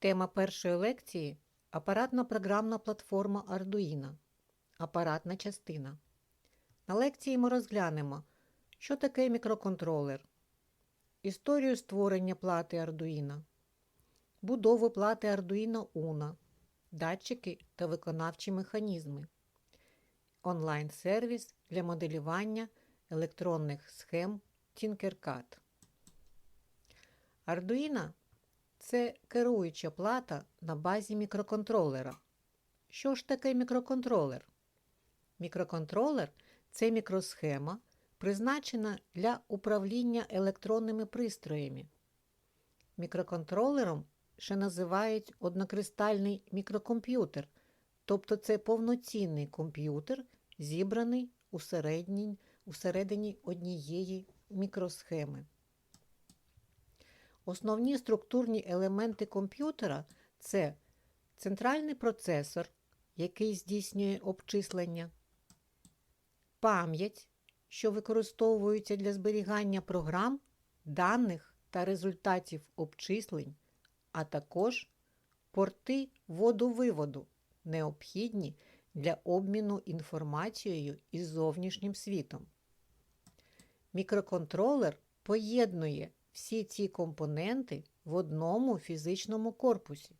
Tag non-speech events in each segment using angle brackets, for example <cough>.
Тема першої лекції апаратна програмна платформа Arduino. Апаратна частина. На лекції ми розглянемо, що таке мікроконтролер, історію створення плати Arduino, будову плати Arduino Uno, датчики та виконавчі механізми, онлайн-сервіс для моделювання електронних схем Tinkercad. Arduino – це керуюча плата на базі мікроконтролера. Що ж таке мікроконтролер? Мікроконтролер це мікросхема, призначена для управління електронними пристроями. Мікроконтролером ще називають однокристальний мікрокомп'ютер, тобто це повноцінний комп'ютер, зібраний усередині, усередині однієї мікросхеми. Основні структурні елементи комп'ютера це центральний процесор, який здійснює обчислення, пам'ять, що використовується для зберігання програм, даних та результатів обчислень, а також порти вводу-виводу, необхідні для обміну інформацією із зовнішнім світом. Мікроконтролер поєднує всі ці компоненти в одному фізичному корпусі.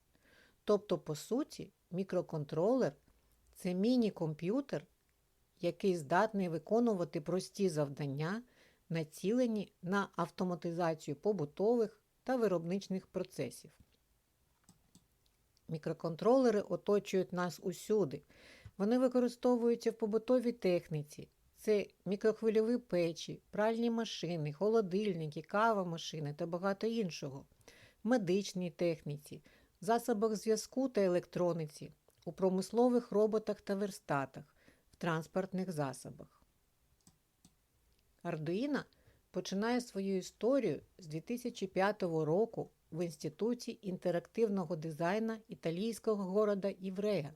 Тобто, по суті, мікроконтролер це міні-комп'ютер, який здатний виконувати прості завдання, націлені на автоматизацію побутових та виробничних процесів. Мікроконтролери оточують нас усюди. Вони використовуються в побутовій техніці. Це мікрохвильові печі, пральні машини, холодильники, кавомашини та багато іншого, медичній техніці, засобах зв'язку та електрониці, у промислових роботах та верстатах, в транспортних засобах. Arduino починає свою історію з 2005 року в Інституті інтерактивного дизайну італійського города Іврея.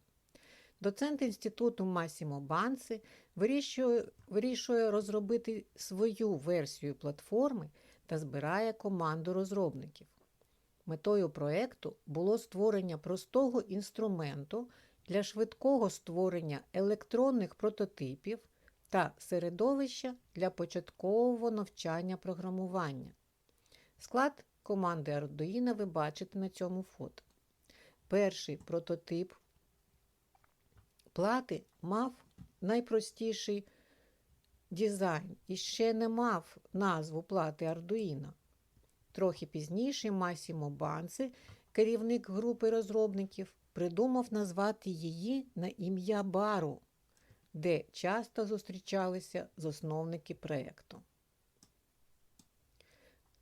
Доцент інституту Масімо Банси вирішує, вирішує розробити свою версію платформи та збирає команду розробників. Метою проєкту було створення простого інструменту для швидкого створення електронних прототипів та середовища для початкового навчання програмування. Склад команди Arduino ви бачите на цьому фото. Перший прототип плати мав найпростіший дизайн і ще не мав назву плати Arduino. Трохи пізніше Масімо Банци, керівник групи розробників, придумав назвати її на ім'я Бару, де часто зустрічалися засновники проєкту.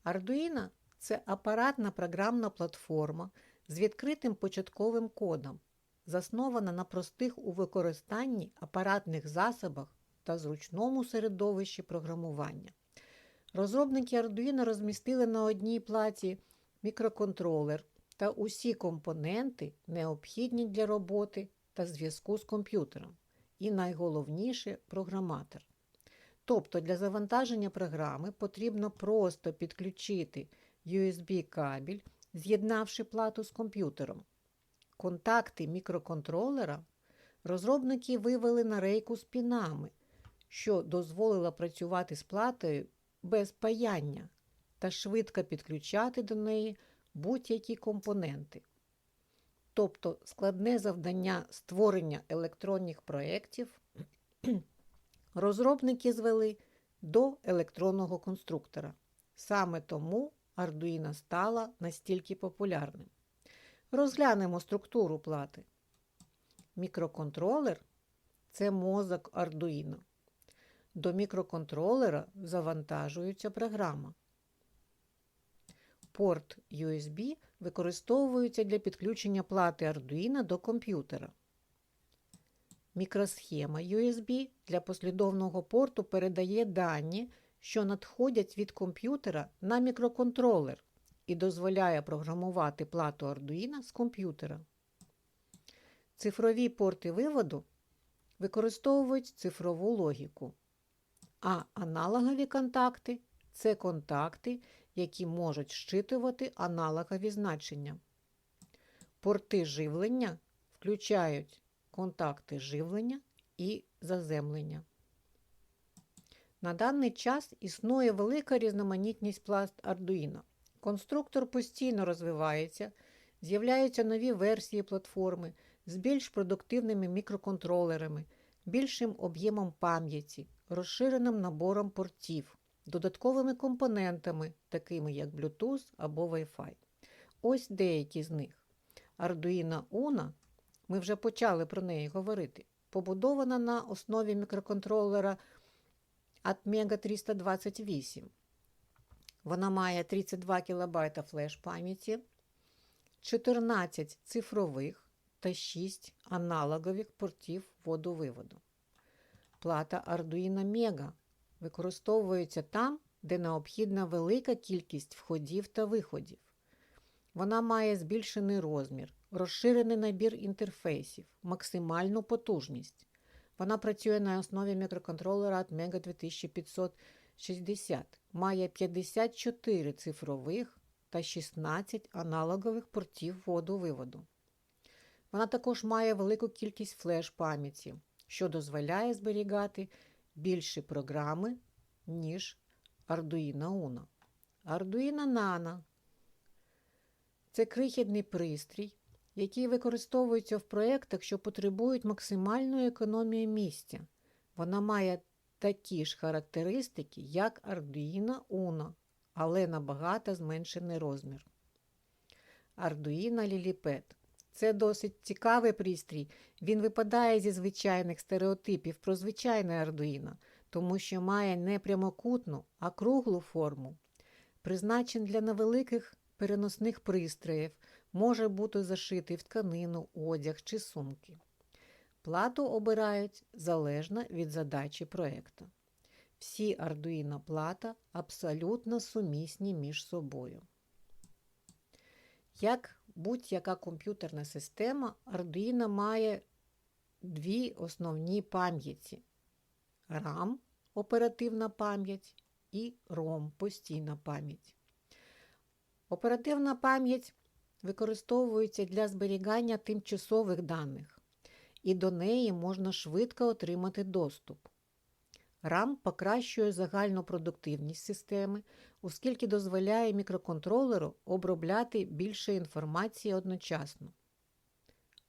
Arduino – це апаратна програмна платформа з відкритим початковим кодом, заснована на простих у використанні апаратних засобах та зручному середовищі програмування. Розробники Arduino розмістили на одній платі мікроконтролер та усі компоненти, необхідні для роботи та зв'язку з комп'ютером, і найголовніше програматор. Тобто для завантаження програми потрібно просто підключити USB-кабель, з'єднавши плату з комп'ютером. Контакти мікроконтролера розробники вивели на рейку з пінами, що дозволило працювати з платою без паяння та швидко підключати до неї будь-які компоненти. Тобто складне завдання створення електронних проєктів <clears throat> розробники звели до електронного конструктора. Саме тому Arduino стала настільки популярним. Розглянемо структуру плати. Мікроконтролер це мозок Arduino. До мікроконтролера завантажується програма. Порт USB використовується для підключення плати Arduino до комп'ютера. Мікросхема USB для послідовного порту передає дані, що надходять від комп'ютера на мікроконтролер і дозволяє програмувати плату Arduino з комп'ютера. Цифрові порти виводу використовують цифрову логіку, а аналогові контакти це контакти, які можуть щитувати аналогові значення. Порти живлення включають контакти живлення і заземлення. На даний час існує велика різноманітність пласт Arduino. Конструктор постійно розвивається, з'являються нові версії платформи з більш продуктивними мікроконтролерами, більшим об'ємом пам'яті, розширеним набором портів, додатковими компонентами, такими як Bluetooth або Wi-Fi. Ось деякі з них. Arduino Uno, ми вже почали про неї говорити, побудована на основі мікроконтролера Atmega 328. Вона має 32 кБ флеш пам'яті, 14 цифрових та 6 аналогових портів водовиводу. Плата Arduino Mega використовується там, де необхідна велика кількість входів та виходів. Вона має збільшений розмір, розширений набір інтерфейсів, максимальну потужність. Вона працює на основі мікроконтролера від Mega 2500. 60 має 54 цифрових та 16 аналогових портів водовиводу. Вона також має велику кількість флеш пам'яті, що дозволяє зберігати більші програми, ніж Arduino Uno. Arduino Nano це крихідний пристрій, який використовується в проєктах, що потребують максимальної економії місця. Вона має такі ж характеристики, як Arduino Uno, але набагато зменшений розмір. Arduino Lillipad це досить цікавий пристрій. Він випадає зі звичайних стереотипів про звичайне Arduino, тому що має не прямокутну, а круглу форму. Призначений для невеликих переносних пристроїв, може бути зашитий в тканину, одяг чи сумки. Плату обирають залежно від задачі проєкту. Всі Arduino плата абсолютно сумісні між собою. Як будь-яка комп'ютерна система, Arduino має дві основні пам'яті: RAM оперативна пам'ять і ROM постійна пам'ять. Оперативна пам'ять використовується для зберігання тимчасових даних, і до неї можна швидко отримати доступ. RAM покращує загальну продуктивність системи, оскільки дозволяє мікроконтролеру обробляти більше інформації одночасно.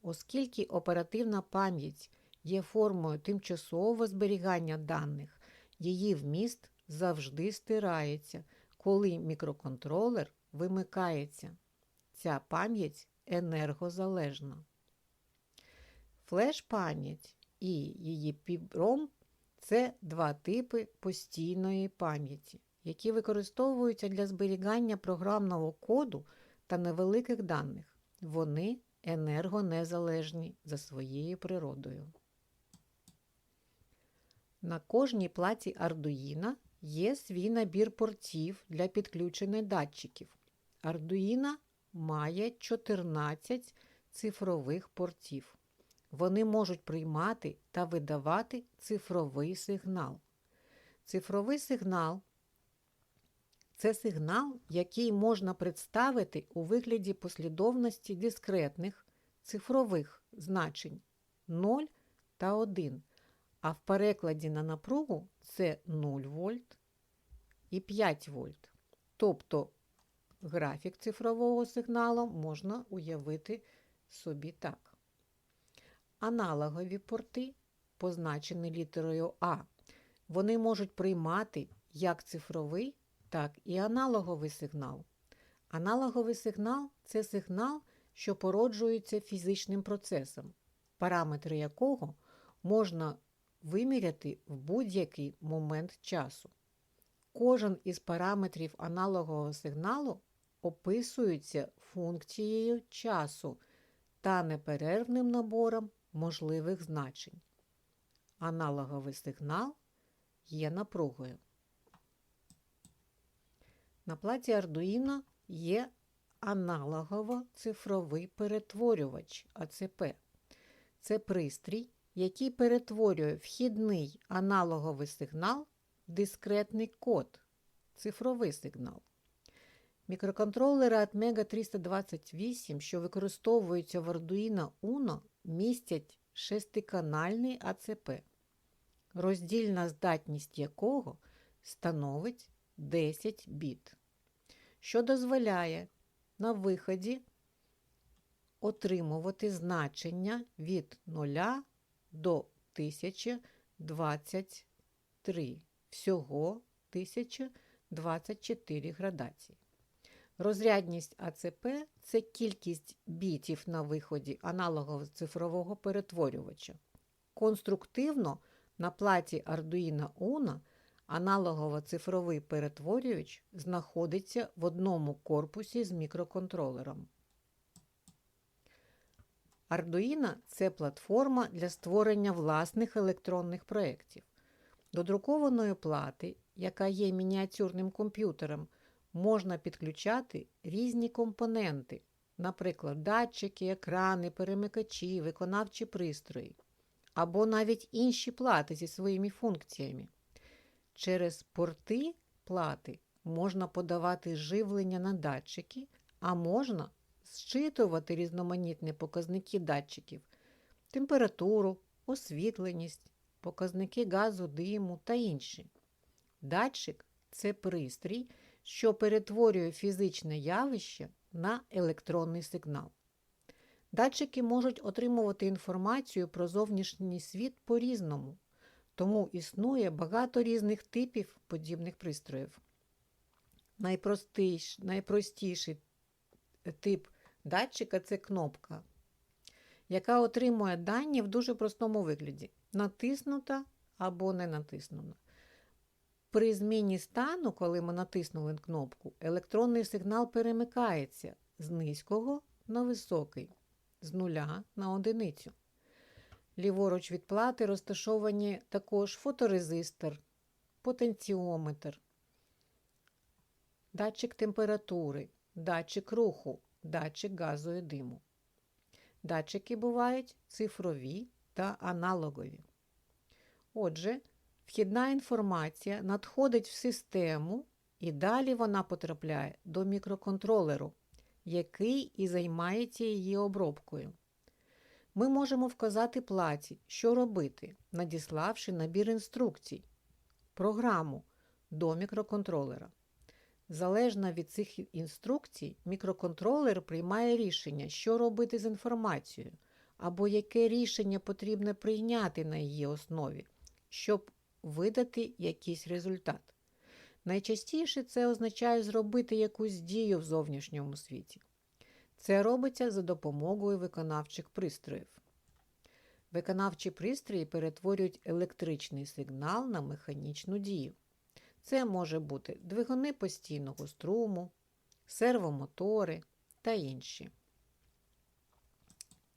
Оскільки оперативна пам'ять є формою тимчасового зберігання даних, її вміст завжди стирається, коли мікроконтролер вимикається. Ця пам'ять енергозалежна. Флеш-пам'ять і її підром це два типи постійної пам'яті, які використовуються для зберігання програмного коду та невеликих даних. Вони енергонезалежні за своєю природою. На кожній платі Arduino є свій набір портів для підключення датчиків. Arduino має 14 цифрових портів. Вони можуть приймати та видавати цифровий сигнал. Цифровий сигнал це сигнал, який можна представити у вигляді послідовності дискретних цифрових значень 0 та 1, а в перекладі на напругу це 0 вольт і 5 вольт. Тобто графік цифрового сигналу можна уявити собі так. Аналогові порти, позначені літерою А, вони можуть приймати як цифровий, так і аналоговий сигнал. Аналоговий сигнал це сигнал, що породжується фізичним процесом, параметри якого можна виміряти в будь-який момент часу. Кожен із параметрів аналогового сигналу описується функцією часу та неперервним набором можливих значень. Аналоговий сигнал є напругою. На платі Arduino є аналогово-цифровий перетворювач АЦП. Це пристрій, який перетворює вхідний аналоговий сигнал в дискретний код, цифровий сигнал. Мікроконтролери Atmega 328, що використовуються в Arduino Uno, містять шестиканальний АЦП, роздільна здатність якого становить 10 біт, що дозволяє на виході отримувати значення від 0 до 1023, всього 1024 градації. Розрядність АЦП це кількість бітів на виході аналогового цифрового перетворювача. Конструктивно на платі Arduino Uno аналогово-цифровий перетворювач знаходиться в одному корпусі з мікроконтролером. Arduino – це платформа для створення власних електронних проєктів. До друкованої плати, яка є мініатюрним комп'ютером, можна підключати різні компоненти, наприклад, датчики, екрани, перемикачі, виконавчі пристрої, або навіть інші плати зі своїми функціями. Через порти плати можна подавати живлення на датчики, а можна зчитувати різноманітні показники датчиків, температуру, освітленість, показники газу, диму та інші. Датчик це пристрій, що перетворює фізичне явище на електронний сигнал. Датчики можуть отримувати інформацію про зовнішній світ по-різному, тому існує багато різних типів подібних пристроїв. Найпростіш, найпростіший тип датчика це кнопка, яка отримує дані в дуже простому вигляді: натиснута або не натиснута. При зміні стану, коли ми натиснули кнопку, електронний сигнал перемикається з низького на високий, з нуля на одиницю. Ліворуч від плати розташовані також фоторезистор, потенціометр, датчик температури, датчик руху, датчик газу і диму. Датчики бувають цифрові та аналогові. Отже, вхідна інформація надходить в систему і далі вона потрапляє до мікроконтролеру, який і займається її обробкою. Ми можемо вказати платі, що робити, надіславши набір інструкцій, програму до мікроконтролера. Залежно від цих інструкцій, мікроконтролер приймає рішення, що робити з інформацією, або яке рішення потрібно прийняти на її основі, щоб видати якийсь результат. Найчастіше це означає зробити якусь дію в зовнішньому світі. Це робиться за допомогою виконавчих пристроїв. Виконавчі пристрої перетворюють електричний сигнал на механічну дію. Це може бути двигуни постійного струму, сервомотори та інші.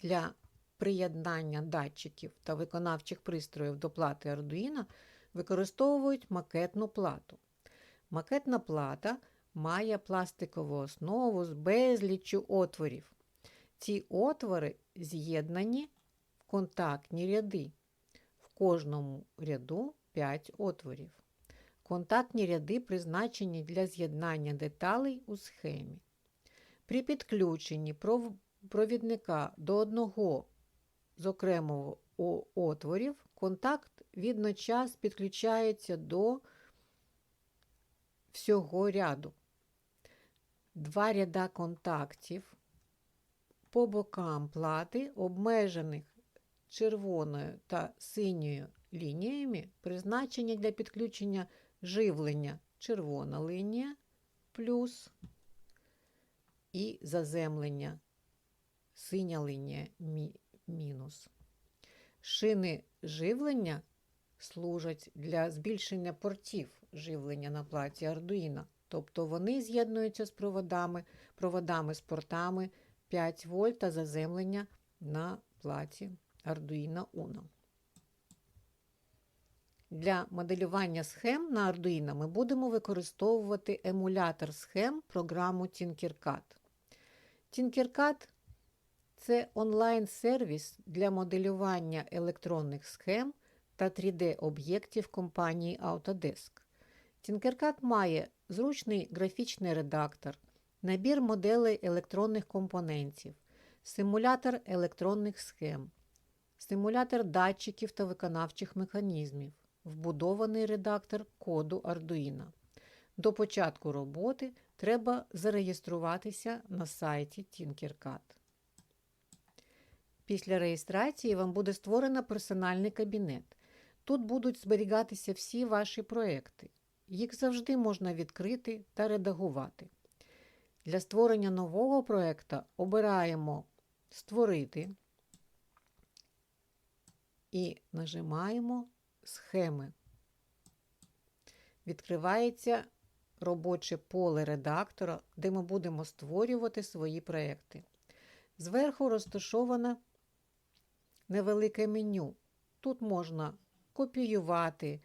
Для приєднання датчиків та виконавчих пристроїв до плати Arduino використовують макетну плату. Макетна плата має пластикову основу з безліччю отворів. Ці отвори з'єднані в контактні ряди. В кожному ряду 5 отворів. Контактні ряди призначені для з'єднання деталей у схемі. При підключенні провідника до одного з окремого отворів контакт відночас підключається до всього ряду. Два ряда контактів по бокам плати, обмежених червоною та синьою лініями, призначені для підключення живлення червона лінія плюс і заземлення синя лінія мінус. Шини живлення служать для збільшення портів живлення на платі Arduino, тобто вони з'єднуються з проводами, проводами з портами 5 вольт та заземлення на платі Arduino Uno. Для моделювання схем на Arduino ми будемо використовувати емулятор схем програму Tinkercad. Tinkercad – це онлайн-сервіс для моделювання електронних схем та 3D-об'єктів компанії Autodesk. Tinkercad має зручний графічний редактор, набір моделей електронних компонентів, симулятор електронних схем, симулятор датчиків та виконавчих механізмів, вбудований редактор коду Arduino. До початку роботи треба зареєструватися на сайті Tinkercad. Після реєстрації вам буде створено персональний кабінет. Тут будуть зберігатися всі ваші проекти. Їх завжди можна відкрити та редагувати. Для створення нового проєкту обираємо Створити і нажимаємо Схеми. Відкривається робоче поле редактора, де ми будемо створювати свої проекти. Зверху розташоване невелике меню. Тут можна копіювати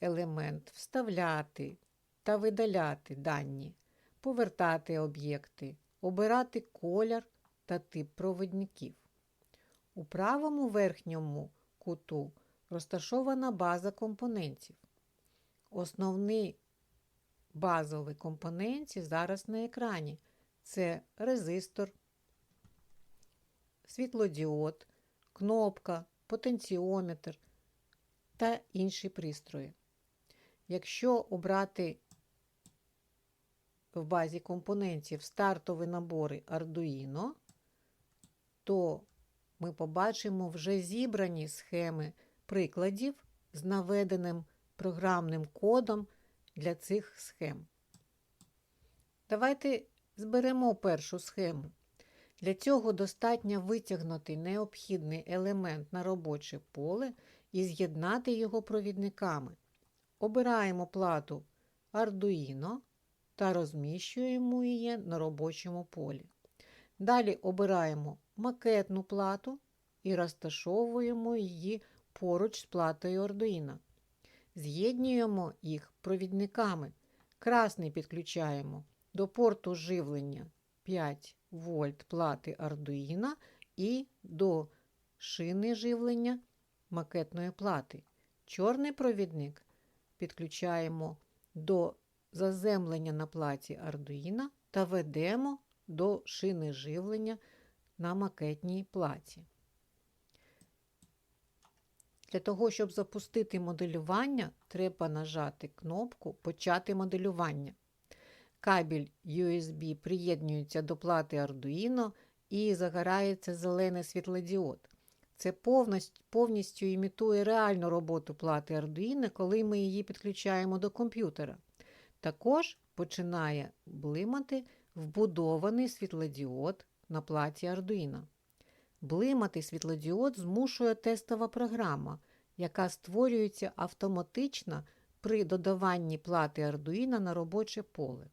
елемент, вставляти та видаляти дані, повертати об'єкти, обирати колір та тип проводників. У правому верхньому куту розташована база компонентів. Основний базовий компоненті зараз на екрані це резистор, світлодіод, кнопка, потенціометр та інші пристрої. Якщо обрати в базі компонентів стартові набори Arduino, то ми побачимо вже зібрані схеми прикладів з наведеним програмним кодом для цих схем. Давайте зберемо першу схему. Для цього достатньо витягнути необхідний елемент на робоче поле і з'єднати його провідниками. Обираємо плату Arduino та розміщуємо її на робочому полі. Далі обираємо макетну плату і розташовуємо її поруч з платою Arduino. З'єднуємо їх провідниками. Красний підключаємо до порту живлення 5 вольт плати Arduino і до шини живлення макетної плати. Чорний провідник підключаємо до заземлення на платі Arduino та ведемо до шини живлення на макетній платі. Для того, щоб запустити моделювання, треба нажати кнопку Почати моделювання. Кабель USB приєднується до плати Arduino і загорається зелений світлодіод. Це повністю імітує реальну роботу плати Arduino, коли ми її підключаємо до комп'ютера. Також починає блимати вбудований світлодіод на платі Arduino. Блимати світлодіод змушує тестова програма, яка створюється автоматично при додаванні плати Arduino на робоче поле.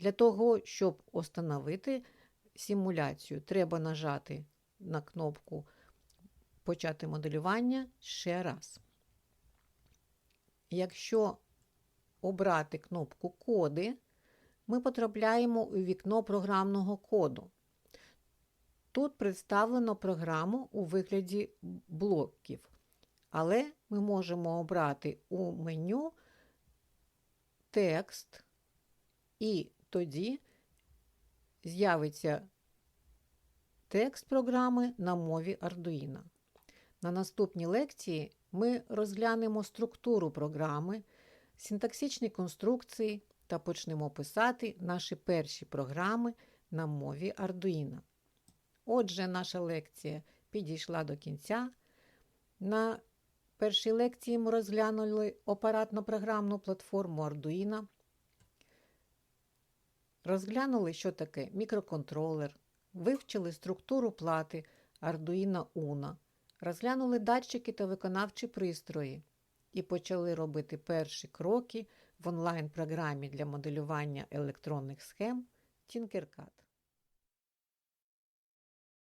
Для того, щоб встановити симуляцію, треба нажати на кнопку Почати моделювання ще раз. Якщо обрати кнопку Коди, ми потрапляємо у вікно програмного коду. Тут представлено програму у вигляді блоків, але ми можемо обрати у меню текст, і тоді з'явиться текст програми на мові Arduino. На наступній лекції ми розглянемо структуру програми, синтаксичні конструкції та почнемо писати наші перші програми на мові Arduino. Отже, наша лекція підійшла до кінця. На першій лекції ми розглянули апаратно-програмну платформу Arduino. Розглянули, що таке мікроконтролер, вивчили структуру плати Arduino Uno, розглянули датчики та виконавчі пристрої і почали робити перші кроки в онлайн-програмі для моделювання електронних схем Tinkercad.